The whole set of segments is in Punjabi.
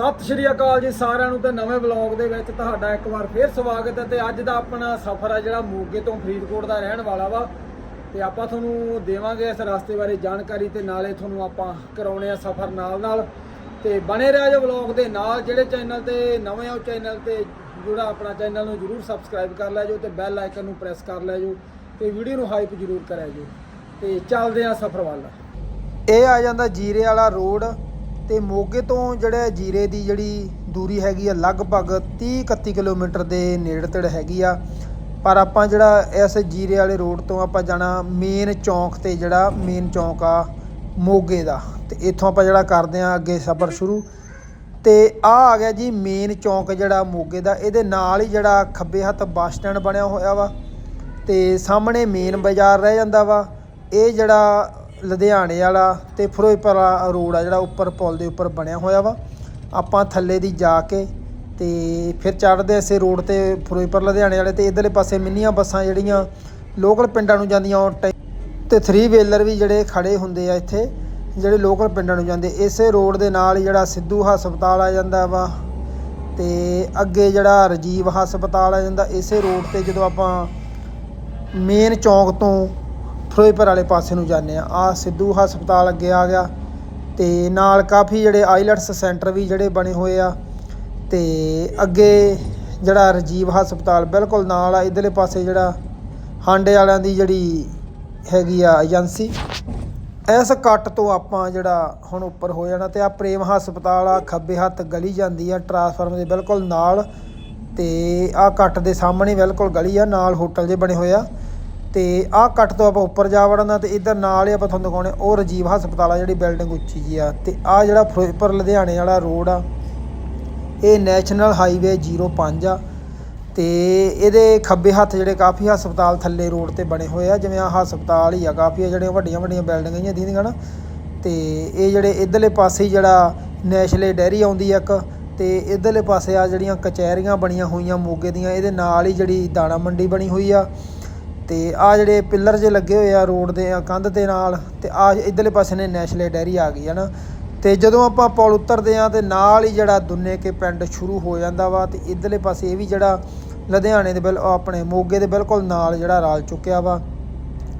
ਸਤਿ ਸ਼੍ਰੀ ਅਕਾਲ ਜੀ ਸਾਰਿਆਂ ਨੂੰ ਤੇ ਨਵੇਂ ਵਲੌਗ ਦੇ ਵਿੱਚ ਤੁਹਾਡਾ ਇੱਕ ਵਾਰ ਫੇਰ ਸਵਾਗਤ ਹੈ ਤੇ ਅੱਜ ਦਾ ਆਪਣਾ ਸਫ਼ਰ ਹੈ ਜਿਹੜਾ ਮੋਗੇ ਤੋਂ ਫਰੀਦਕੋਟ ਦਾ ਰਹਿਣ ਵਾਲਾ ਵਾ। ਤੇ ਆਪਾਂ ਤੁਹਾਨੂੰ ਦੇਵਾਂਗੇ ਇਸ ਰਸਤੇ ਬਾਰੇ ਜਾਣਕਾਰੀ ਤੇ ਨਾਲੇ ਤੁਹਾਨੂੰ ਆਪਾਂ ਕਰਾਉਣੇ ਆ ਸਫ਼ਰ ਨਾਲ ਨਾਲ ਤੇ ਬਣੇ ਰਹਿ ਜਾਓ ਵਲੌਗ ਦੇ ਨਾਲ, ਜਿਹੜੇ ਚੈਨਲ ਤੇ ਨਵੇਂ ਹੋ ਚੈਨਲ ਤੇ ਜਿਹੜਾ ਆਪਣਾ ਚੈਨਲ ਨੂੰ ਜਰੂਰ ਸਬਸਕ੍ਰਾਈਬ ਕਰ ਲੈ ਜਾਓ ਤੇ ਬੈਲ ਆਈਕਨ ਨੂੰ ਪ੍ਰੈਸ ਕਰ ਲੈ ਜਾਓ ਤੇ ਵੀਡੀਓ ਨੂੰ ਹਾਈਪ ਜਰੂਰ ਕਰਿਆ ਜਾਓ ਤੇ ਚੱਲਦੇ ਆ ਸਫ਼ਰ ਵੱਲ। ਇਹ ਆ ਜਾਂਦਾ ਜੀਰੇ ਵਾਲਾ ਰੋਡ। ਤੇ ਮੋਗੇ ਤੋਂ ਜਿਹੜਾ ਜੀਰੇ ਦੀ ਜਿਹੜੀ ਦੂਰੀ ਹੈਗੀ ਆ, ਲਗਭਗ 30 31 ਕਿਲੋਮੀਟਰ ਦੇ ਨੇੜੇ ਤੇੜੇ ਹੈਗੀ ਆ। ਪਰ ਆਪਾਂ ਜਿਹੜਾ ਇਸ ਜੀਰੇ ਵਾਲੇ ਰੋਡ ਤੋਂ ਆਪਾਂ ਜਾਣਾ ਮੇਨ ਚੌਂਕ ਤੇ ਜਿਹੜਾ ਮੇਨ ਚੌਂਕ ਆ, ਮੋਗੇ ਦਾ। ਤੇ ਇੱਥੋਂ ਆਪਾਂ ਜਿਹੜਾ ਕਰਦੇ ਆ ਅੱਗੇ ਸਫ਼ਰ ਸ਼ੁਰੂ। ਤੇ ਆ ਆ ਗਿਆ ਜੀ ਮੇਨ ਚੌਂਕ ਜਿਹੜਾ ਮੋਗੇ ਦਾ। ਇਹਦੇ ਨਾਲ ਹੀ ਜਿਹੜਾ ਖੱਬੇ ਹੱਥ ਬੱਸ ਸਟੈਂਡ ਬਣਿਆ ਹੋਇਆ ਵਾ। ਤੇ ਸਾਹਮਣੇ ਮੇਨ ਬਾਜ਼ਾਰ ਰਹਿ ਜਾਂਦਾ ਵਾ। ਇਹ ਜਿਹੜਾ ਲੁਧਿਆਣੇ ਵਾਲਾ ਤੇ ਫਿਰੋਜ਼ਪੁਰ ਵਾਲਾ ਰੋਡ ਆ ਜਿਹੜਾ ਉੱਪਰ ਪੁਲ ਦੇ ਉੱਪਰ ਬਣਿਆ ਹੋਇਆ ਵਾ। ਆਪਾਂ ਥੱਲੇ ਦੀ ਜਾ ਕੇ ਤੇ ਫਿਰ ਚੜ੍ਹਦੇ ਇਸੇ ਰੋਡ ਤੇ ਫਿਰੋਜ਼ਪੁਰ, ਲੁਧਿਆਣੇ ਵਾਲੇ ਤੇ ਇਧਰਲੇ ਪਾਸੇ ਮਿੰਨੀਆਂ ਬੱਸਾਂ ਜਿਹੜੀਆਂ ਲੋਕਲ ਪਿੰਡਾਂ ਨੂੰ ਜਾਂਦੀਆਂ ਉਹ ਟੈ- ਤੇ 3 ਵੀਲਰ ਵੀ ਜਿਹੜੇ ਖੜੇ ਹੁੰਦੇ ਆ ਇੱਥੇ, ਜਿਹੜੇ ਲੋਕਲ ਪਿੰਡਾਂ ਨੂੰ ਜਾਂਦੇ। ਇਸੇ ਰੋਡ ਦੇ ਨਾਲ ਜਿਹੜਾ ਸਿੱਧੂ ਹਸਪਤਾਲ ਆ ਜਾਂਦਾ ਵਾ ਤੇ ਅੱਗੇ ਜਿਹੜਾ ਰਜੀਵ ਹਸਪਤਾਲ ਆ ਜਾਂਦਾ, ਇਸੇ ਰੋਡ ਤੇ ਜਦੋਂ ਆਪਾਂ ਮੇਨ ਚੌਂਕ ਤੋਂ ਫਿਰੋਜ਼ਪੁਰ ਵਾਲੇ ਪਾਸੇ ਨੂੰ ਜਾਂਦੇ ਆ ਆ ਸਿੱਧੂ ਹਸਪਤਾਲ ਅੱਗੇ ਆ ਗਿਆ ਤੇ ਨਾਲ ਕਾਫੀ ਜਿਹੜੇ ਆਈਲੈਟਸ ਸੈਂਟਰ ਵੀ ਜਿਹੜੇ ਬਣੇ ਹੋਏ ਆ ਤੇ ਅੱਗੇ ਜਿਹੜਾ ਰਜੀਵ ਹਸਪਤਾਲ ਬਿਲਕੁਲ ਨਾਲ ਆ, ਇਧਰਲੇ ਪਾਸੇ ਜਿਹੜਾ ਹਾਂਡੇ ਵਾਲਿਆਂ ਦੀ ਜਿਹੜੀ ਹੈਗੀ ਆ ਏਜੰਸੀ। ਇਸ ਕੱਟ ਤੋਂ ਆਪਾਂ ਜਿਹੜਾ ਹੁਣ ਉੱਪਰ ਹੋ ਜਾਣਾ ਤੇ ਆ ਪ੍ਰੇਮ ਹਸਪਤਾਲ ਆ ਖੱਬੇ ਹੱਥ ਗਲੀ ਜਾਂਦੀ ਆ, ਟਰਾਂਸਫਾਰਮਰ ਦੇ ਬਿਲਕੁਲ ਨਾਲ ਤੇ ਆ ਕੱਟ ਦੇ ਸਾਹਮਣੇ ਬਿਲਕੁਲ ਗਲੀ ਆ, ਨਾਲ ਹੋਟਲ ਜੇ ਬਣੇ ਹੋਏ ਆ। ਤੇ ਆਹ ਕੱਟ ਤੋਂ ਆਪਾਂ ਉੱਪਰ ਜਾ ਵੜਨਾ ਤੇ ਇਧਰ ਨਾਲ ਹੀ ਆਪਾਂ ਤੁਹਾਨੂੰ ਦਿਖਾਉਣੇ, ਉਹ ਰਜੀਵ ਹਸਪਤਾਲ ਆ ਜਿਹੜੀ ਬਿਲਡਿੰਗ ਉੱਚੀ ਜੀ ਆ ਤੇ ਆਹ ਜਿਹੜਾ ਫਿਰੋਜ਼ਪੁਰ ਲੁਧਿਆਣੇ ਵਾਲਾ ਰੋਡ ਆ, ਇਹ ਨੈਸ਼ਨਲ ਹਾਈਵੇ 05 ਆ ਤੇ ਇਹਦੇ ਖੱਬੇ ਹੱਥ ਜਿਹੜੇ ਕਾਫੀ ਹਸਪਤਾਲ ਥੱਲੇ ਰੋਡ ਤੇ ਬਣੇ ਹੋਏ ਆ, ਜਿਵੇਂ ਆ ਹਸਪਤਾਲ ਹੀ ਆ, ਕਾਫੀ ਆ ਜਿਹੜੀਆਂ ਵੱਡੀਆਂ ਵੱਡੀਆਂ ਬਿਲਡਿੰਗਾਂ ਜਿਹੀਆਂ ਦੀਦੀਆਂ ਨਾ ਤੇ ਇਹ ਜਿਹੜੇ ਇਧਰਲੇ ਪਾਸੇ ਜਿਹੜਾ ਨੈਸ਼ਲੇ ਡੈਰੀ ਆਉਂਦੀ ਆ ਇੱਕ ਤੇ ਇਧਰਲੇ ਪਾਸੇ ਆ ਜਿਹੜੀਆਂ ਕਚਹਿਰੀਆਂ ਬਣੀਆਂ ਹੋਈਆਂ ਮੋਗੇ ਦੀਆਂ, ਇਹਦੇ ਨਾਲ ਹੀ ਜਿਹੜੀ ਦਾਣਾ ਮੰਡੀ ਬਣੀ ਹੋਈ ਆ ਤੇ ਆ ਜਿਹੜੇ ਪਿੱਲਰ ਜੇ ਲੱਗੇ ਹੋਏ ਆ ਰੋਡ ਦੇ ਆ ਕੰਧ ਦੇ ਨਾਲ ਤੇ ਆ ਇਧਰਲੇ ਪਾਸੇ ਨੇ ਨੈਸ਼ਲੇ ਡੈਰੀ ਆ ਗਈ ਹੈ ਨਾ ਤੇ ਜਦੋਂ ਆਪਾਂ ਪੁਲ ਉਤਰਦੇ ਆ ਤੇ ਨਾਲ ਹੀ ਜਿਹੜਾ ਦੁੰਨੇ ਕੇ ਪਿੰਡ ਸ਼ੁਰੂ ਹੋ ਜਾਂਦਾ ਵਾ ਤੇ ਇਧਰਲੇ ਪਾਸੇ ਇਹ ਵੀ ਜਿਹੜਾ ਲੁਧਿਆਣੇ ਦੇ ਬਿਲ ਆਪਣੇ ਮੋਗੇ ਦੇ ਬਿਲਕੁਲ ਨਾਲ ਜਿਹੜਾ ਰਲ ਚੁੱਕਿਆ ਵਾ।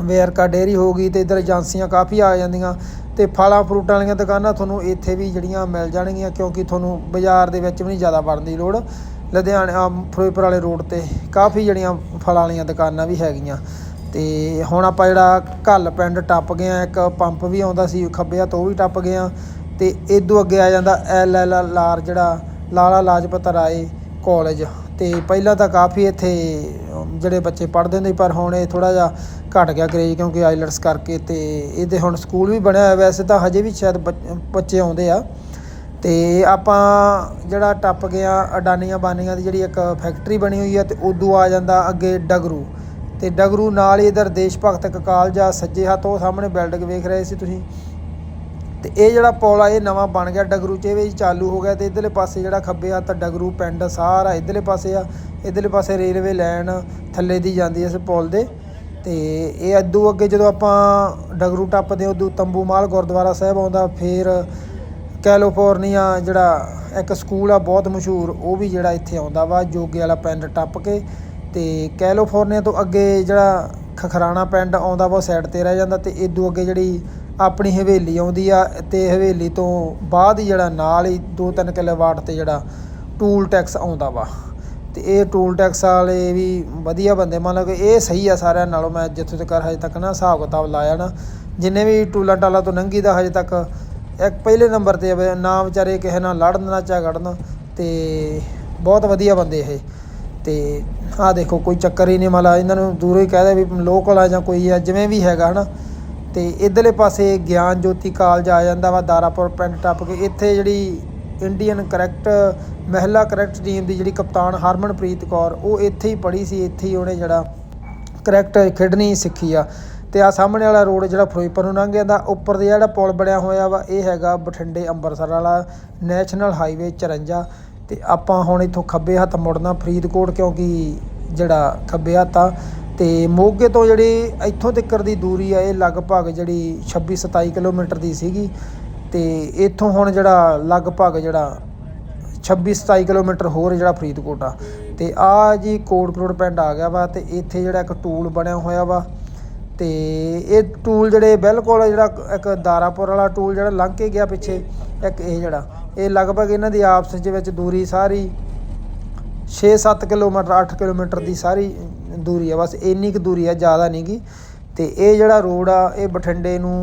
ਵੇਰਕਾ ਡੇਰੀ ਹੋ ਗਈ ਤੇ ਇਧਰ ਏਜੰਸੀਆਂ ਕਾਫੀ ਆ ਜਾਂਦੀਆਂ ਤੇ ਫਲਾਂ ਫਰੂਟਾਂ ਵਾਲੀਆਂ ਦੁਕਾਨਾਂ ਤੁਹਾਨੂੰ ਇੱਥੇ ਵੀ ਜਿਹੜੀਆਂ ਮਿਲ ਜਾਣਗੀਆਂ ਕਿਉਂਕਿ ਤੁਹਾਨੂੰ ਬਾਜ਼ਾਰ ਦੇ ਵਿੱਚ ਵੀ ਨਹੀਂ ਜ਼ਿਆਦਾ ਵੜਨ ਦੀ ਲੋੜ। ਲੁਧਿਆਣੇ ਆ ਫਿਰੋਜ਼ਪੁਰ ਵਾਲੇ ਰੋਡ ਤੇ ਕਾਫੀ ਜਿਹੜੀਆਂ ਫਲਾਂ ਵਾਲੀਆਂ ਦੁਕਾਨਾਂ ਵੀ ਹੈਗੀਆਂ। ਤੇ ਹੁਣ ਆਪਾਂ ਜਿਹੜਾ ਘੱਲ ਪਿੰਡ ਟੱਪ ਗਏ ਆ ਇੱਕ ਪੰਪ ਵੀ ਆਉਂਦਾ ਸੀ ਖੱਬੇ ਤੋਂ ਉਹ ਵੀ ਟੱਪ ਗਏ ਆ। ਤੇ ਇਦੋਂ ਅੱਗੇ ਆ ਜਾਂਦਾ ਐਲ ਐਲ ਆਰ ਜਿਹੜਾ ਲਾਲਾ ਲਾਜਪਤ ਰਾਏ ਕਾਲਜ ਤੇ ਪਹਿਲਾਂ ਤਾਂ ਕਾਫੀ ਇੱਥੇ ਜਿਹੜੇ ਬੱਚੇ ਪੜ੍ਹਦੇ ਹੁੰਦੇ ਸੀ, ਪਰ ਹੁਣ ਇਹ ਥੋੜਾ ਜਿਹਾ ਘਟ ਗਿਆ ਕਰੇਜ ਕਿਉਂਕਿ ਆਈਲਟਸ ਕਰਕੇ ਤੇ ਇਹਦੇ ਹੁਣ ਸਕੂਲ ਵੀ ਬਣਿਆ ਹੋਇਆ ਵੈਸੇ ਤਾਂ ਹਜੇ ਵੀ ਸ਼ਾਇਦ ਬੱਚ- ਬੱਚੇ ਆਉਂਦੇ ਆ। ਅਤੇ ਆਪਾਂ ਜਿਹੜਾ ਟੱਪ ਗਿਆ ਅਡਾਨੀਆਂ ਬਾਨੀਆਂ ਦੀ ਜਿਹੜੀ ਇੱਕ ਫੈਕਟਰੀ ਬਣੀ ਹੋਈ ਆ ਅਤੇ ਉਦੋਂ ਆ ਜਾਂਦਾ ਅੱਗੇ ਡਗਰੂ। ਅਤੇ ਡਗਰੂ ਨਾਲ ਹੀ ਇਧਰ ਦੇਸ਼ ਭਗਤ ਕਾਲਜ ਆ ਸੱਜੇ ਹੱਥ, ਉਹ ਸਾਹਮਣੇ ਬਿਲਡਿੰਗ ਵੇਖ ਰਹੇ ਸੀ ਤੁਸੀਂ। ਤੇ ਇਹ ਜਿਹੜਾ ਪੁਲ ਆ, ਇਹ ਨਵਾਂ ਬਣ ਗਿਆ ਡਗਰੂ ਚ, ਇਹ ਵੀ ਚਾਲੂ ਹੋ ਗਿਆ ਤੇ ਇਧਰਲੇ ਪਾਸੇ ਜਿਹੜਾ ਖੱਬੇ ਹੱਥ ਡਗਰੂ ਪਿੰਡ ਸਾਰਾ ਇਧਰਲੇ ਪਾਸੇ ਆ। ਇਧਰਲੇ ਪਾਸੇ ਰੇਲਵੇ ਲਾਈਨ ਥੱਲੇ ਦੀ ਜਾਂਦੀ ਐ ਇਸ ਪੁਲ ਦੇ। ਤੇ ਇਹ ਅੱਦੂ ਅੱਗੇ ਜਦੋਂ ਆਪਾਂ ਡਗਰੂ ਟੱਪਦੇ ਉਦੋਂ ਤੰਬੂ ਮਾਲ ਗੁਰਦੁਆਰਾ ਸਾਹਿਬ ਆਉਂਦਾ, ਫਿਰ ਕੈਲੀਫੋਰਨੀਆ ਜਿਹੜਾ ਇੱਕ ਸਕੂਲ ਆ ਬਹੁਤ ਮਸ਼ਹੂਰ, ਉਹ ਵੀ ਜਿਹੜਾ ਇੱਥੇ ਆਉਂਦਾ ਵਾ, ਜੋਗੇ ਵਾਲਾ ਪਿੰਡ ਟੱਪ ਕੇ। ਤੇ ਕੈਲੀਫੋਰਨੀਆ ਤੋਂ ਅੱਗੇ ਜਿਹੜਾ ਖਖਰਾਣਾ ਪਿੰਡ ਆਉਂਦਾ ਵਾ ਸਾਈਡ ਤੇ ਰਹਿ ਜਾਂਦਾ ਤੇ ਇਦੋਂ ਅੱਗੇ ਜਿਹੜੀ ਆਪਣੀ ਹਵੇਲੀ ਆਉਂਦੀ ਆ, ਤੇ ਹਵੇਲੀ ਤੋਂ ਬਾਅਦ ਹੀ ਜਿਹੜਾ ਨਾਲ ਹੀ 2-3 ਕਿਲੋਵਾਟ ਤੇ ਜਿਹੜਾ ਟੂਲ ਟੈਕਸ ਆਉਂਦਾ ਵਾ। ਤੇ ਇਹ ਟੂਲ ਟੈਕਸ ਵਾਲੇ ਵੀ ਵਧੀਆ ਬੰਦੇ ਮੰਨ ਲਓ ਕਿ ਇਹ ਸਹੀ ਆ ਸਾਰਿਆਂ ਨਾਲੋਂ, ਮੈਂ ਜਿੱਥੋਂ ਤੱਕ ਹਜੇ ਤੱਕ ਨਾ ਹਿਸਾਬ ਕਿਤਾਬ ਲਾਇਆ ਨਾ, ਜਿੰਨੇ ਵੀ ਟੂਲਾਂ ਟਾਲਾਂ ਤੋਂ ਲੰਘੀ ਦਾ ਹਜੇ ਤੱਕ ਇੱਕ ਪਹਿਲੇ ਨੰਬਰ ਤੇ ਆ ਨਾ ਵਿਚਾਰੇ ਕਿਸੇ ਨਾਲ ਲੜਨ ਨਾ ਝਗੜਨ ਤੇ ਬਹੁਤ ਵਧੀਆ ਬੰਦੇ ਇਹ। ਤੇ ਆਹ ਦੇਖੋ, ਕੋਈ ਚੱਕਰ ਹੀ ਨਹੀਂ ਮਲਾ, ਇਹਨਾਂ ਨੂੰ ਦੂਰੋਂ ਹੀ ਕਹਦਾ ਵੀ ਲੋਕਲ ਆ ਜਾਂ ਕੋਈ ਆ, ਜਿਵੇਂ ਵੀ ਹੈਗਾ, ਹਨਾ। ਤੇ ਇਧਰਲੇ ਪਾਸੇ ਗਿਆਨ ਜੋਤੀ ਕਾਲਜ ਆ ਜਾਂਦਾ ਵਾ, ਦਾਰਾਪੁਰ ਪਿੰਡ ਟੱਪ ਕੇ। ਇੱਥੇ ਜਿਹੜੀ ਇੰਡੀਅਨ ਕਰੈਕਟ ਮਹਿਲਾ ਕਰੈਕਟ ਟੀਮ ਦੀ ਜਿਹੜੀ ਕਪਤਾਨ ਹਰਮਨਪ੍ਰੀਤ ਕੌਰ, ਉਹ ਇੱਥੇ ਹੀ ਪੜ੍ਹੀ ਸੀ, ਇੱਥੇ ਹੀ ਉਹਨੇ ਜਿਹੜਾ ਕਰੈਕਟ ਖੇਡਣੀ ਸਿੱਖੀ ਆ। ਤੇ ਆ ਸਾਹਮਣੇ ਵਾਲਾ ਰੋਡ ਜਿਹੜਾ ਫਿਰੋਜ਼ਪੁਰ ਨੂੰ ਲੰਘ ਜਾਂਦਾ, ਉੱਪਰ ਦੇ ਜਿਹੜਾ ਪੁਲ ਬਣਿਆ ਹੋਇਆ ਵਾ, ਇਹ ਹੈਗਾ ਬਠਿੰਡੇ ਅੰਮ੍ਰਿਤਸਰ ਵਾਲਾ ਨੈਸ਼ਨਲ ਹਾਈਵੇ 54 ਤੇ ਆਪਾਂ ਹੁਣ ਇੱਥੋਂ ਖੱਬੇ ਹੱਥ ਮੁੜਨਾ ਫਰੀਦਕੋਟ, ਕਿਉਂਕਿ ਜਿਹੜਾ ਖੱਬੇ ਹੱਥ ਆ। ਤੇ ਮੋਗੇ ਤੋਂ ਜਿਹੜੀ ਇੱਥੋਂ ਤੱਕਰ ਦੀ ਦੂਰੀ ਆ, ਇਹ ਲਗਭਗ ਜਿਹੜੀ 26 27 ਕਿਲੋਮੀਟਰ ਦੀ ਸੀਗੀ। ਤੇ ਇੱਥੋਂ ਹੁਣ ਜਿਹੜਾ ਲਗਭਗ ਜਿਹੜਾ 26 27 ਕਿਲੋਮੀਟਰ ਹੋਰ ਜਿਹੜਾ ਫਰੀਦਕੋਟ ਆ। ਤੇ ਆ ਜੀ ਕੋਟ ਕਰੋੜ ਪਿੰਡ ਆ ਗਿਆ ਵਾ, ਤੇ ਇੱਥੇ ਜਿਹੜਾ ਇੱਕ ਟੂਲ ਬਣਿਆ ਹੋਇਆ ਵਾ ਤੇ ਇਹ ਟੂਲ ਜਿਹੜੇ ਬਿਲਕੁਲ ਜਿਹੜਾ ਇੱਕ ਦਾਰਾਪੁਰ ਵਾਲਾ ਟੂਲ ਜਿਹੜਾ ਲੰਘ ਕੇ ਗਿਆ ਪਿੱਛੇ, ਇੱਕ ਇਹ ਜਿਹੜਾ, ਇਹ ਲਗਭਗ ਇਹਨਾਂ ਦੀ ਆਪਸ ਦੇ ਵਿੱਚ ਦੂਰੀ ਸਾਰੀ 6-7 ਕਿਲੋਮੀਟਰ 8 ਕਿਲੋਮੀਟਰ ਦੀ ਸਾਰੀ ਦੂਰੀ ਆ, ਬਸ ਇੰਨੀ ਕੁ ਦੂਰੀ ਆ, ਜ਼ਿਆਦਾ ਨਹੀਂ ਗੀ। ਤੇ ਇਹ ਜਿਹੜਾ ਰੋਡ ਆ, ਇਹ ਬਠਿੰਡੇ ਨੂੰ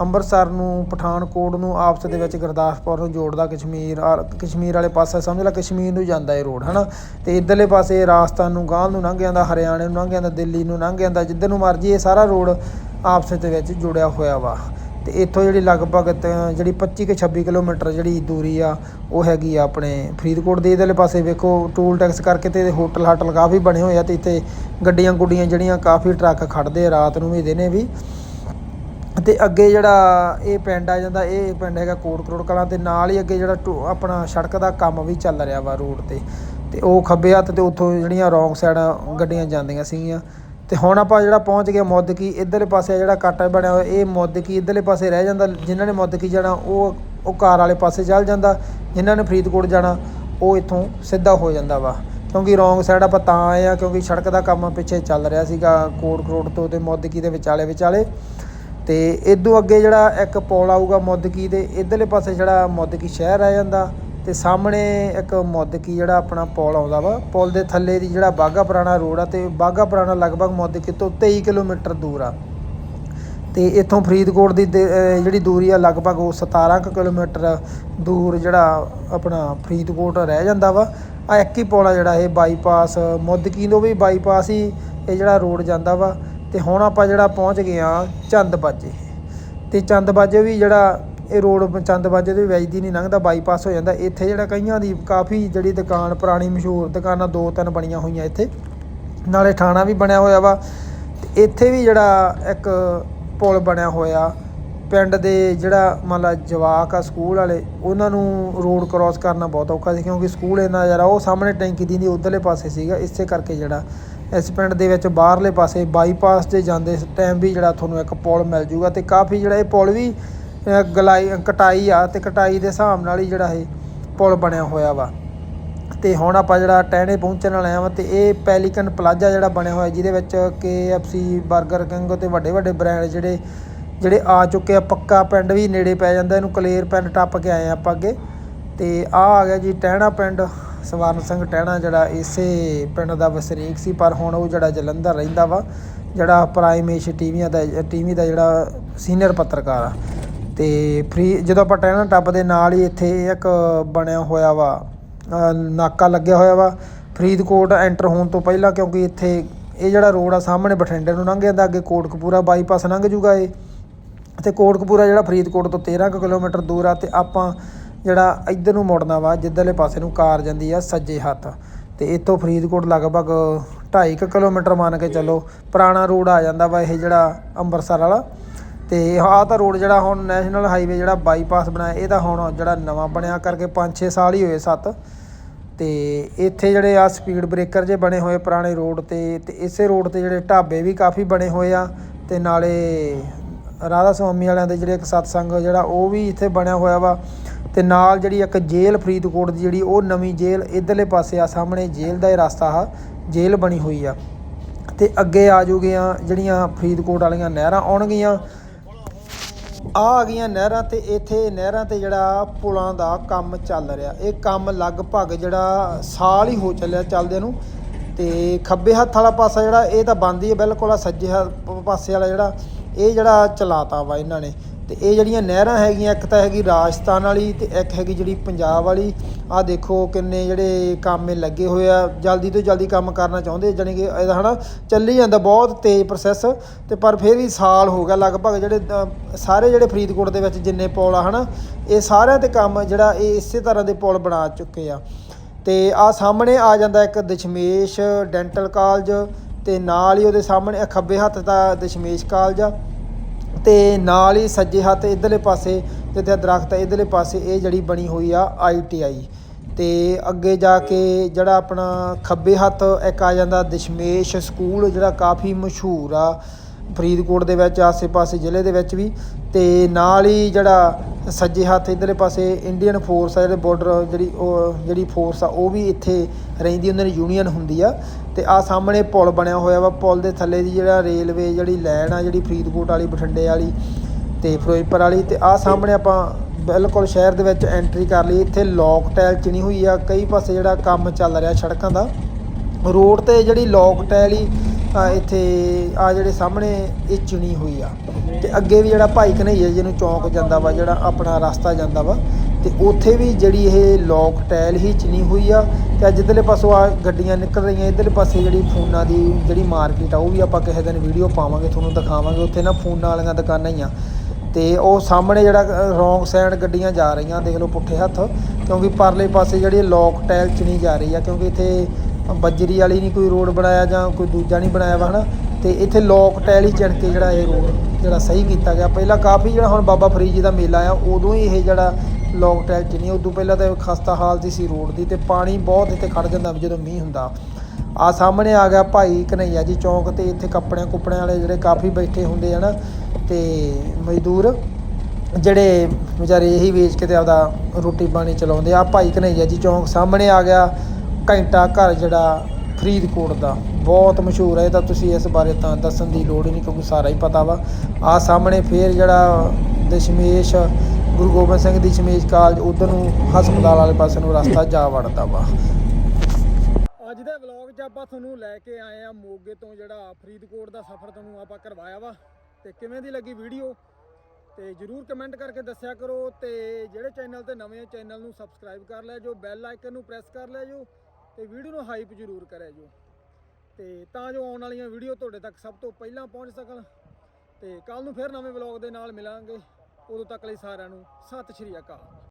ਅੰਮ੍ਰਿਤਸਰ ਨੂੰ, ਪਠਾਨਕੋਟ ਨੂੰ, ਆਪਸ ਦੇ ਵਿੱਚ ਗੁਰਦਾਸਪੁਰ ਨੂੰ ਜੋੜਦਾ ਕਸ਼ਮੀਰ ਆ- ਕਸ਼ਮੀਰ ਵਾਲੇ ਪਾਸੇ ਸਮਝ ਲੈ, ਕਸ਼ਮੀਰ ਨੂੰ ਜਾਂਦਾ ਇਹ ਰੋਡ, ਹਨਾ? ਤੇ ਇਧਰਲੇ ਪਾਸੇ ਰਾਜਸਥਾਨ ਨੂੰ ਗਾਂਹ ਨੂੰ ਲੰਘ ਜਾਂਦਾ, ਹਰਿਆਣੇ ਨੂੰ ਲੰਘ ਜਾਂਦਾ, ਦਿੱਲੀ ਨੂੰ ਲੰਘ ਜਾਂਦਾ, ਜਿੱਧਰ ਨੂੰ ਮਰਜ਼ੀ ਇਹ ਸਾਰਾ ਰੋਡ ਆਪਸ ਦੇ ਵਿੱਚ ਜੁੜਿਆ ਹੋਇਆ ਵਾ। ਤੇ ਇੱਥੋਂ ਜਿਹੜੀ ਲਗਭਗ ਜਿਹੜੀ 25 ਕਿ 26 ਕਿਲੋਮੀਟਰ ਜਿਹੜੀ ਦੂਰੀ ਆ, ਉਹ ਹੈਗੀ ਆ ਆਪਣੇ ਫਰੀਦਕੋਟ ਦੇ ਇਧਰਲੇ ਪਾਸੇ, ਵੇਖੋ ਟੂਲ ਟੈਕਸ ਕਰਕੇ ਤੇ ਹੋਟਲ ਹਾਟਲ ਕਾਫੀ ਬਣੇ ਹੋਏ ਆ ਤੇ ਇੱਥੇ ਗੱਡੀਆਂ ਗੁੱਡੀਆਂ ਜਿਹੜੀਆਂ ਕਾਫੀ ਟਰੱਕ ਖੜਦੇ ਆ, ਰਾਤ ਨੂੰ ਵੀ, ਦਿਨੇ ਵੀ। ਤੇ ਅੱਗੇ ਜਿਹੜਾ ਇਹ ਪਿੰਡ ਆ ਜਾਂਦਾ, ਇਹ ਪਿੰਡ ਹੈਗਾ ਕੋਟ ਕਰੋੜ ਕਲਾਂ ਤੇ ਨਾਲ ਹੀ ਅੱਗੇ ਜਿਹੜਾ ਟੂ- ਆਪਣਾ ਸੜਕ ਦਾ ਕੰਮ ਵੀ ਚੱਲ ਰਿਹਾ ਵਾ ਰੋਡ ਤੇ। ਤੇ ਉਹ ਖੱਬੇ ਹੱਥ ਤੇ ਉੱਥੋਂ ਜਿਹੜੀਆਂ ਰੌਂਗ ਸਾਈਡ ਗੱਡੀਆਂ ਜਾਂਦੀਆਂ ਸੀਗੀਆਂ। ਤੇ ਹੁਣ ਆਪਾਂ ਜਿਹੜਾ ਪਹੁੰਚ ਗਏ ਮੁੱਦਕੀ, ਇਧਰਲੇ ਪਾਸੇ ਜਿਹੜਾ ਕੱਟ ਬਣਿਆ ਹੋਇਆ, ਇਹ ਮੁੱਦਕੀ ਇਧਰਲੇ ਪਾਸੇ ਰਹਿ ਜਾਂਦਾ। ਜਿਨ੍ਹਾਂ ਨੇ ਮੁੱਦਕੀ ਜਾਣਾ, ਉਹ ਉਹ ਕਾਰ ਵਾਲੇ ਪਾਸੇ ਚੱਲ ਜਾਂਦਾ। ਜਿਨ੍ਹਾਂ ਨੇ ਫਰੀਦਕੋਟ ਜਾਣਾ, ਉਹ ਇੱਥੋਂ ਸਿੱਧਾ ਹੋ ਜਾਂਦਾ ਵਾ। ਕਿਉਂਕਿ ਰੋਂਗ ਸਾਈਡ ਆਪਾਂ ਤਾਂ ਆਏ ਆ, ਕਿਉਂਕਿ ਸੜਕ ਦਾ ਕੰਮ ਪਿੱਛੇ ਚੱਲ ਰਿਹਾ ਸੀਗਾ ਕੋਟ ਕਰੋੜ ਤੋਂ ਤੇ ਮੁੱਦਕੀ ਦੇ ਵਿਚਾਲੇ ਵਿਚਾਲੇ ਤੇ ਇਦੋਂ ਅੱਗੇ ਜਿਹੜਾ ਇੱਕ ਪੁਲ ਆਊਗਾ ਮੁੱਦਕੀ ਦੇ ਇਧਰਲੇ ਪਾਸੇ ਜਿਹੜਾ ਮੁੱਦਕੀ ਸ਼ਹਿਰ ਆ ਜਾਂਦਾ ਤੇ ਸਾਹਮਣੇ ਇੱਕ ਮੁੱਦਕੀ ਜਿਹੜਾ ਆਪਣਾ ਪੁਲ ਆਉਂਦਾ ਵਾ, ਪੁਲ ਦੇ ਥੱਲੇ ਦੀ ਜਿਹੜਾ ਬਾਗਾ ਪੁਰਾਣਾ ਰੋਡ ਆ ਤੇ ਬਾਗਾ ਪੁਰਾਣਾ ਲਗਭਗ ਮੁੱਦਕੀ ਤੋਂ 23 ਕਿਲੋਮੀਟਰ ਦੂਰ ਆ। ਤੇ ਇੱਥੋਂ ਫਰੀਦਕੋਟ ਦੀ ਦੇ- ਜਿਹੜੀ ਦੂਰੀ ਆ ਲਗਭਗ ਉਹ 17 ਕੁ ਕਿਲੋਮੀਟਰ ਦੂਰ ਜਿਹੜਾ ਆਪਣਾ ਫਰੀਦਕੋਟ ਰਹਿ ਜਾਂਦਾ ਵਾ। ਆ ਇੱਕ ਹੀ ਪੁਲ ਆ ਜਿਹੜਾ, ਇਹ ਬਾਈਪਾਸ ਮੁੱਦਕੀ ਤੋਂ ਵੀ ਬਾਈਪਾਸ ਹੀ ਇਹ ਜਿਹੜਾ ਰੋਡ ਜਾਂਦਾ ਵਾ। ਤੇ ਹੁਣ ਆਪਾਂ ਜਿਹੜਾ ਪਹੁੰਚ ਗਏ ਆ ਚੰਦਬਾਜੇ ਤੇ ਚੰਦਬਾਜੇ ਵੀ ਜਿਹੜਾ ਇਹ ਰੋਡ ਚੰਦਬਾਜੇ ਦੇ ਵਿੱਚ ਦੀ ਨਹੀਂ ਲੰਘਦਾ ਬਾਈਪਾਸ ਹੋ ਜਾਂਦਾ। ਇੱਥੇ ਜਿਹੜਾ ਕਈਆਂ ਦੀ ਕਾਫੀ ਜਿਹੜੀ ਦੁਕਾਨ, ਪੁਰਾਣੀ ਮਸ਼ਹੂਰ ਦੁਕਾਨਾਂ ਦੋ ਤਿੰਨ ਬਣੀਆਂ ਹੋਈਆਂ ਇੱਥੇ। ਨਾਲੇ ਥਾਣਾ ਵੀ ਬਣਿਆ ਹੋਇਆ ਵਾ। ਤੇ ਇੱਥੇ ਵੀ ਜਿਹੜਾ ਇੱਕ ਪੁਲ ਬਣਿਆ ਹੋਇਆ। ਪਿੰਡ ਦੇ ਜਿਹੜਾ ਮੰਨ ਲਾ ਜਵਾਕ ਆ, ਸਕੂਲ ਵਾਲੇ, ਉਹਨਾਂ ਨੂੰ ਰੋਡ ਕ੍ਰਾਸ ਕਰਨਾ ਬਹੁਤ ਔਖਾ ਸੀ, ਕਿਉਂਕਿ ਸਕੂਲ ਇਹਨਾਂ ਜਰਾ ਉਹ ਸਾਹਮਣੇ ਟੈਂਕੀ ਦੀ ਨਹੀਂ ਉਧਰਲੇ ਪਾਸੇ ਸੀਗਾ। ਇਸੇ ਕਰਕੇ ਜਿਹੜਾ ਇਸ ਪਿੰਡ ਦੇ ਵਿੱਚ ਬਾਹਰਲੇ ਪਾਸੇ ਬਾਈਪਾਸ ਤੇ ਜਾਂਦੇ ਟਾਈਮ ਵੀ ਜਿਹੜਾ ਤੁਹਾਨੂੰ ਇੱਕ ਪੁਲ ਮਿਲ ਜੂਗਾ ਤੇ ਕਾਫੀ ਜਿਹੜਾ ਇਹ ਪੁਲ ਵੀ ਗਲਾਈ ਕਟਾਈ ਆ ਤੇ ਕਟਾਈ ਦੇ ਹਿਸਾਬ ਨਾਲ ਹੀ ਜਿਹੜਾ ਇਹ ਪੁਲ ਬਣਿਆ ਹੋਇਆ ਵਾ। ਤੇ ਹੁਣ ਆਪਾਂ ਜਿਹੜਾ ਟਹਿਣੇ ਪਹੁੰਚਣ ਵਾਲੇ ਆ ਵਾ ਤੇ ਇਹ ਪੈਲੀਕਨ ਪਲਾਜ਼ਾ ਜਿਹੜਾ ਬਣਿਆ ਹੋਇਆ ਜਿਹਦੇ ਵਿੱਚ KFC 버ਗਰ ਕਿੰਗ ਤੇ ਵੱਡੇ ਵੱਡੇ ਬ੍ਰਾਂਡ ਜਿਹੜੇ ਜਿਹੜੇ ਆ ਚੁੱਕੇ ਆ, ਪੱਕਾ ਪਿੰਡ ਵੀ ਨੇੜੇ ਪੈ ਜਾਂਦਾ, ਇਹਨੂੰ ਕਲੇਰ ਪਿੰਡ ਟੱਪ ਕੇ ਆਏ ਆ ਆਪਾਂ ਅੱਗੇ। ਤੇ ਆ ਆ ਗਿਆ ਜੀ ਟਹਿਣਾ ਪਿੰਡ। ਸਵਰਨ ਸਿੰਘ ਟਹਿਣਾ ਜਿਹੜਾ ਇਸੇ ਪਿੰਡ ਦਾ ਵਸਨੀਕ ਸੀ, ਪਰ ਹੁਣ ਉਹ ਜਿਹੜਾ ਜਲੰਧਰ ਰਹਿੰਦਾ ਵਾ, ਜਿਹੜਾ ਪ੍ਰਾਈਮ ਏਸ਼ੀਆ ਟੀਵੀਆਂ ਦਾ, ਟੀਵੀ ਦਾ ਜਿਹੜਾ ਸੀਨੀਅਰ ਪੱਤਰਕਾਰ ਆ। ਤੇ ਫ੍ਰੀ ਜਦੋਂ ਆਪਾਂ ਟਹਿਣਾ ਟੱਪ ਦੇ ਨਾਲ ਹੀ ਇੱਥੇ ਇੱਕ ਬਣਿਆ ਹੋਇਆ ਵਾ ਨਾਕਾ ਲੱਗਿਆ ਹੋਇਆ ਵਾ, ਫਰੀਦਕੋਟ ਐਂਟਰ ਹੋਣ ਤੋਂ ਪਹਿਲਾਂ, ਕਿਉਂਕਿ ਇੱਥੇ ਇਹ ਜਿਹੜਾ ਰੋਡ ਆ, ਸਾਹਮਣੇ ਬਠਿੰਡੇ ਨੂੰ ਲੰਘ ਜਾਂਦਾ, ਅੱਗੇ ਕੋਟਕਪੂਰਾ ਬਾਈਪਾਸ ਲੰਘ ਜੂਗਾ ਇਹ। ਤੇ ਕੋਟਕਪੂਰਾ ਜਿਹੜਾ ਫਰੀਦਕੋਟ ਤੋਂ 13 ਕੁ ਕਿਲੋਮੀਟਰ ਦੂਰ ਆ, ਤੇ ਆਪਾਂ ਜਿਹੜਾ ਇੱਧਰ ਨੂੰ ਮੁੜਨਾ ਵਾ, ਜਿੱਧਰਲੇ ਪਾਸੇ ਨੂੰ ਕਾਰ ਜਾਂਦੀ ਆ ਸੱਜੇ ਹੱਥ। ਤੇ ਇੱਥੋਂ ਫਰੀਦਕੋਟ ਲਗਭਗ 2.5 ਕਿਲੋਮੀਟਰ ਮੰਨ ਕੇ ਚੱਲੋ, ਪੁਰਾਣਾ ਰੋਡ ਆ ਜਾਂਦਾ ਵਾ ਇਹ ਜਿਹੜਾ ਅੰਮ੍ਰਿਤਸਰ ਵਾਲਾ। ਤੇ ਆਹ ਤਾਂ ਰੋਡ ਜਿਹੜਾ ਹੁਣ ਨੈਸ਼ਨਲ ਹਾਈਵੇ ਜਿਹੜਾ ਬਾਈਪਾਸ ਬਣਾਇਆ, ਇਹ ਤਾਂ ਹੁਣ ਜਿਹੜਾ ਨਵਾਂ ਬਣਿਆ ਕਰਕੇ 5-6 ਸਾਲ ਹੀ ਹੋਏ 7 ਤੇ ਇੱਥੇ ਜਿਹੜੇ ਆ ਸਪੀਡ ਬ੍ਰੇਕਰ ਜੇ ਬਣੇ ਹੋਏ ਪੁਰਾਣੇ ਰੋਡ ਤੇ ਤੇ ਇਸੇ ਰੋਡ ਤੇ ਜਿਹੜੇ ਢਾਬੇ ਵੀ ਕਾਫੀ ਬਣੇ ਹੋਏ ਆ। ਤੇ ਨਾਲੇ ਰਾਧਾ ਸੁਆਮੀ ਵਾਲਿਆਂ ਦੇ ਜਿਹੜੇ ਇੱਕ ਸਤਸੰਗ ਜਿਹੜਾ ਉਹ ਵੀ ਇੱਥੇ ਬਣਿਆ ਹੋਇਆ ਵਾ। ਤੇ ਨਾਲ ਜਿਹੜੀ ਇੱਕ ਜੇਲ੍ਹ ਫਰੀਦਕੋਟ ਦੀ ਜਿਹੜੀ ਉਹ ਨਵੀਂ ਜੇਲ੍ਹ ਇਧਰਲੇ ਪਾਸੇ ਆ, ਸਾਹਮਣੇ ਜੇਲ੍ਹ ਦਾ ਇਹ ਰਸਤਾ ਆ, ਜੇਲ੍ਹ ਬਣੀ ਹੋਈ ਆ। ਤੇ ਅੱਗੇ ਆ ਜੂਗੀਆਂ ਜਿਹੜੀਆਂ ਫਰੀਦਕੋਟ ਵਾਲੀਆਂ ਨਹਿਰਾਂ ਆਉਣਗੀਆਂ। ਆ ਆ ਗਈਆਂ ਨਹਿਰਾਂ ਤੇ ਇੱਥੇ ਨਹਿਰਾਂ ਤੇ ਜਿਹੜਾ ਪੁਲਾਂ ਦਾ ਕੰਮ ਚੱਲ ਰਿਹਾ। ਇਹ ਕੰਮ ਲਗਭਗ ਜਿਹੜਾ ਸਾਲ ਹੀ ਹੋ ਚੱਲਿਆ ਚੱਲਦੇ ਨੂੰ। ਤੇ ਖੱਬੇ ਹੱਥ ਵਾਲਾ ਪਾਸਾ ਜਿਹੜਾ, ਇਹ ਤਾਂ ਬੰਦ ਹੀ ਹੈ ਬਿਲਕੁਲ ਆ, ਸੱਜੇ ਹੱਥ ਪਾਸੇ ਵਾਲਾ ਜਿਹੜਾ, ਇਹ ਜਿਹੜਾ ਚਲਾਤਾ ਵਾ ਇਹਨਾਂ ਨੇ। ਤੇ ਇਹ ਜਿਹੜੀਆਂ ਨਹਿਰਾਂ ਹੈਗੀਆਂ, ਇੱਕ ਤਾਂ ਹੈਗੀ ਰਾਜਸਥਾਨ ਵਾਲੀ ਤੇ ਇੱਕ ਹੈਗੀ ਜਿਹੜੀ ਪੰਜਾਬ ਵਾਲੀ। ਆ ਦੇਖੋ ਕਿੰਨੇ ਜਿਹੜੇ ਕੰਮ ਇਹ ਲੱਗੇ ਹੋਏ ਆ। ਜਲਦੀ ਤੋਂ ਜਲਦੀ ਕੰਮ ਕਰਨਾ ਚਾਹੁੰਦੇ ਜਾਣੀ ਕਿ ਇਹਦਾ ਹਨਾ ਚੱਲੀ ਜਾਂਦਾ ਬਹੁਤ ਤੇਜ਼ ਪ੍ਰੋਸੈਸ ਤੇ ਪਰ ਫਿਰ ਵੀ ਸਾਲ ਹੋ ਗਿਆ ਲਗਭਗ ਜਿਹੜੇ ਸਾਰੇ ਜਿਹੜੇ ਫਰੀਦਕੋਟ ਦੇ ਵਿੱਚ ਜਿੰਨੇ ਪੁਲ ਆ ਹਨਾ, ਇਹ ਸਾਰਿਆਂ ਤੇ ਕੰਮ ਜਿਹੜਾ ਇਹ ਇਸੇ ਤਰ੍ਹਾਂ ਦੇ ਪੁਲ ਬਣਾ ਚੁੱਕੇ ਆ। ਤੇ ਆ ਸਾਹਮਣੇ ਆ ਜਾਂਦਾ ਇੱਕ ਦਸ਼ਮੇਸ਼ ਡੈਂਟਲ ਕਾਲਜ ਤੇ ਨਾਲ ਹੀ ਉਹਦੇ ਸਾਹਮਣੇ ਖੱਬੇ ਹੱਥ ਦਾ ਦਸ਼ਮੇਸ਼ ਕਾਲਜ ਆ। ਤੇ ਨਾਲ ਹੀ ਸੱਜੇ ਹੱਥ ਇਧਰਲੇ ਪਾਸੇ ਜਿੱਥੇ ਦਰਖਤ ਇਧਰਲੇ ਪਾਸੇ ਇਹ ਜਿਹੜੀ ਬਣੀ ਹੋਈ ਆ ਆਈਟੀਆਈ ਤੇ ਅੱਗੇ ਜਾ ਕੇ ਜਿਹੜਾ ਆਪਣਾ ਖੱਬੇ ਹੱਥ ਇੱਕ ਆ ਜਾਂਦਾ ਦਸ਼ਮੇਸ਼ ਸਕੂਲ, ਜਿਹੜਾ ਕਾਫੀ ਮਸ਼ਹੂਰ ਆ ਫਰੀਦਕੋਟ ਦੇ ਵਿੱਚ, ਆਸੇ-ਪਾਸੇ ਜ਼ਿਲ੍ਹੇ ਦੇ ਵਿੱਚ ਵੀ। ਤੇ ਨਾਲ ਹੀ ਜਿਹੜਾ ਸੱਜੇ ਹੱਥ ਇਧਰਲੇ ਪਾਸੇ ਇੰਡੀਅਨ ਫੋਰਸ ਆ, ਜਿਹੜੇ ਬਾਰਡਰ ਜਿਹੜੀ ਉਹ ਜਿਹੜੀ ਫੋਰਸ ਆ, ਉਹ ਵੀ ਇੱਥੇ ਰਹਿੰਦੀ, ਉਹਨਾਂ ਦੀ ਯੂਨੀਅਨ ਹੁੰਦੀ ਆ। ਤੇ ਆ ਸਾਹਮਣੇ ਪੁਲ ਬਣਿਆ ਹੋਇਆ ਵਾ, ਪੁਲ ਦੇ ਥੱਲੇ ਦੀ ਜਿਹੜਾ ਰੇਲਵੇ ਜਿਹੜੀ ਲਾਈਨ ਆ, ਜਿਹੜੀ ਫਰੀਦਕੋਟ ਵਾਲੀ, ਬਠਿੰਡੇ ਵਾਲੀ ਤੇ ਫਿਰੋਜ਼ਪੁਰ ਵਾਲੀ ਤੇ ਆ ਸਾਹਮਣੇ ਆਪਾਂ ਬਿਲਕੁਲ ਸ਼ਹਿਰ ਦੇ ਵਿੱਚ ਐਂਟਰੀ ਕਰ ਲਈ। ਇੱਥੇ ਲੋਕ ਟੈਲ ਚਿਣੀ ਹੋਈ ਆ, ਕਈ ਪਾਸੇ ਜਿਹੜਾ ਕੰਮ ਚੱਲ ਰਿਹਾ ਸੜਕਾਂ ਦਾ। ਰੋਡ ਤੇ ਜਿਹੜੀ ਲੋਕ ਟੈਲ ਹੀ ਇੱਥੇ ਆ ਜਿਹੜੇ ਸਾਹਮਣੇ ਇਹ ਚਿਣੀ ਹੋਈ ਆ। ਤੇ ਅੱਗੇ ਵੀ ਜਿਹੜਾ ਭਾਈ ਕਨਈਆ ਜਿਹਨੂੰ ਚੌਂਕ ਜਾਂਦਾ ਵਾ, ਜਿਹੜਾ ਆਪਣਾ ਰਸਤਾ ਜਾਂਦਾ ਵਾ ਤੇ ਉੱਥੇ ਵੀ ਜਿਹੜੀ ਇਹ ਲੋਕ ਟੈਲ ਹੀ ਚਿਣੀ ਹੋਈ ਆ ਤੇ ਅੱਜ ਇੱਧਰਲੇ ਪਾਸੋਂ ਆ ਗੱਡੀਆਂ ਨਿਕਲ ਰਹੀਆਂ, ਇੱਧਰਲੇ ਪਾਸੇ ਜਿਹੜੀ ਫੋਨਾਂ ਦੀ ਜਿਹੜੀ ਮਾਰਕੀਟ ਆ, ਉਹ ਵੀ ਆਪਾਂ ਕਿਸੇ ਦਿਨ ਵੀਡੀਓ ਪਾਵਾਂਗੇ, ਤੁਹਾਨੂੰ ਦਿਖਾਵਾਂਗੇ, ਉੱਥੇ ਨਾ ਫੋਨਾਂ ਵਾਲੀਆਂ ਦੁਕਾਨਾਂ ਹੀ ਆ। ਤੇ ਉਹ ਸਾਹਮਣੇ ਜਿਹੜਾ ਰੋਂਗ ਸਾਈਡ ਗੱਡੀਆਂ ਜਾ ਰਹੀਆਂ, ਦੇਖ ਲਓ ਪੁੱਠੇ ਹੱਥ, ਕਿਉਂਕਿ ਪਰਲੇ ਪਾਸੇ ਜਿਹੜੀ ਲੋਕ ਟੈਲ ਚਿਣੀ ਜਾ ਰਹੀ ਆ, ਕਿਉਂਕਿ ਇੱਥੇ ਬੱਜਰੀ ਵਾਲੀ ਨਹੀਂ ਕੋਈ ਰੋਡ ਬਣਾਇਆ ਜਾਂ ਕੋਈ ਦੂਜਾ ਨਹੀਂ ਬਣਾਇਆ ਵਾ, ਹਨਾ? ਤੇ ਇੱਥੇ ਲੋਕ ਟੈਲ ਹੀ ਚਿਣ ਕੇ ਜਿਹੜਾ ਇਹ ਰੋਡ ਜਿਹੜਾ ਸਹੀ ਕੀਤਾ ਗਿਆ। ਪਹਿਲਾਂ ਕਾਫੀ ਜਿਹੜਾ ਹੁਣ ਬਾਬਾ ਫਰੀਦ ਜੀ ਦਾ ਮੇਲਾ ਆ, ਉਦੋਂ ਹੀ ਇਹ ਜਿਹੜਾ ਲੌਂਗ ਲੋਕ 'ਚ ਨਹੀਂ, ਉਦੋਂ ਪਹਿਲਾਂ ਤਾਂ ਇਹ ਖਸਤਾ ਹਾਲਤ ਸੀ ਰੋਡ ਦੀ ਤੇ ਪਾਣੀ ਬਹੁਤ ਇੱਥੇ ਖੜ ਜਾਂਦਾ ਵੀ ਜਦੋਂ ਮੀਂਹ ਹੁੰਦਾ। ਆ ਸਾਹਮਣੇ ਆ ਗਿਆ ਭਾਈ ਕਨਈਆ ਜੀ ਚੌਂਕ ਤੇ, ਇੱਥੇ ਕੱਪੜਿਆਂ ਕੁੱਪੜਿਆਂ ਵਾਲੇ ਜਿਹੜੇ ਕਾਫੀ ਬੈਠੇ ਹੁੰਦੇ ਆ ਨਾ ਤੇ ਮਜ਼ਦੂਰ ਜਿਹੜੇ ਵਿਚਾਰੇ ਇਹੀ ਵੇਚ ਕੇ ਤੇ ਆਪਦਾ ਰੋਟੀ ਪਾਣੀ ਚਲਾਉਂਦੇ ਆ। ਭਾਈ ਕਨਈਆ ਜੀ ਚੌਂਕ ਸਾਹਮਣੇ ਆ ਗਿਆ, ਘੰਟਾ ਘਰ ਜਿਹੜਾ ਫਰੀਦਕੋਟ ਦਾ। ਬਹੁਤ ਮਸ਼ਹੂਰ ਹੈ, ਇਹ ਤਾਂ ਤੁਸੀਂ ਇਸ ਬਾਰੇ ਤਾਂ ਦੱਸਣ ਦੀ ਲੋੜ ਹੀ ਨਹੀਂ ਕਿਉਂਕਿ ਸਾਰਾ ਹੀ ਪਤਾ ਵਾ। ਆ ਸਾਹਮਣੇ ਫੇਰ ਜਿਹੜਾ ਦਸ਼ਮੇਸ਼ ਗੁਰੂ ਗੋਬਿੰਦ ਸਿੰਘ ਦੀ ਸ਼ਮੇਸ਼ ਕਾਲਜ ਉਧਰ ਨੂੰ ਹਸਪਤਾਲ ਵਾਲੇ ਪਾਸੇ ਨੂੰ ਰਸਤਾ ਜਾ ਵੜਦਾ ਵਾ। ਅੱਜ ਦੇ ਵਲੌਗ 'ਚ ਆਪਾਂ ਤੁਹਾਨੂੰ ਲੈ ਕੇ ਆਏ ਆ ਮੋਗੇ ਤੋਂ ਜਿਹੜਾ ਫਰੀਦਕੋਟ ਦਾ ਸਫ਼ਰ ਤੁਹਾਨੂੰ ਆਪਾਂ ਕਰਵਾਇਆ ਵਾ। ਤੇ ਕਿਵੇਂ ਦੀ ਲੱਗੀ ਵੀਡੀਓ? ਤੇ ਜਰੂਰ ਕਮੈਂਟ ਕਰਕੇ ਦੱਸਿਆ ਕਰੋ ਤੇ ਜਿਹੜੇ ਚੈਨਲ ਤੇ ਨਵੇਂ ਚੈਨਲ ਨੂੰ ਸਬਸਕ੍ਰਾਈਬ ਕਰ ਲਿਆ ਜੋ ਬੈਲ ਆਈਕਨ ਨੂੰ ਪ੍ਰੈਸ ਕਰ ਲਿਆ ਜੋ ਤੇ ਵੀਡੀਓ ਨੂੰ ਹਾਈਪ ਜਰੂਰ ਕਰਿਆ ਜੋ। ਤੇ ਤਾਂ ਜੋ ਆਉਣ ਵਾਲੀਆਂ ਵੀਡੀਓ ਤੁਹਾਡੇ ਤੱਕ ਸਭ ਤੋਂ ਪਹਿਲਾਂ ਪਹੁੰਚ ਸਕਣ। ਤੇ ਕੱਲ ਨੂੰ ਫਿਰ ਨਵੇਂ ਵਲੌਗ ਦੇ ਨਾਲ ਮਿਲਾਂਗੇ। ਉਦੋਂ ਤੱਕ ਲਈ ਸਾਰਿਆਂ ਨੂੰ ਸਤਿ ਸ਼੍ਰੀ ਅਕਾਲ।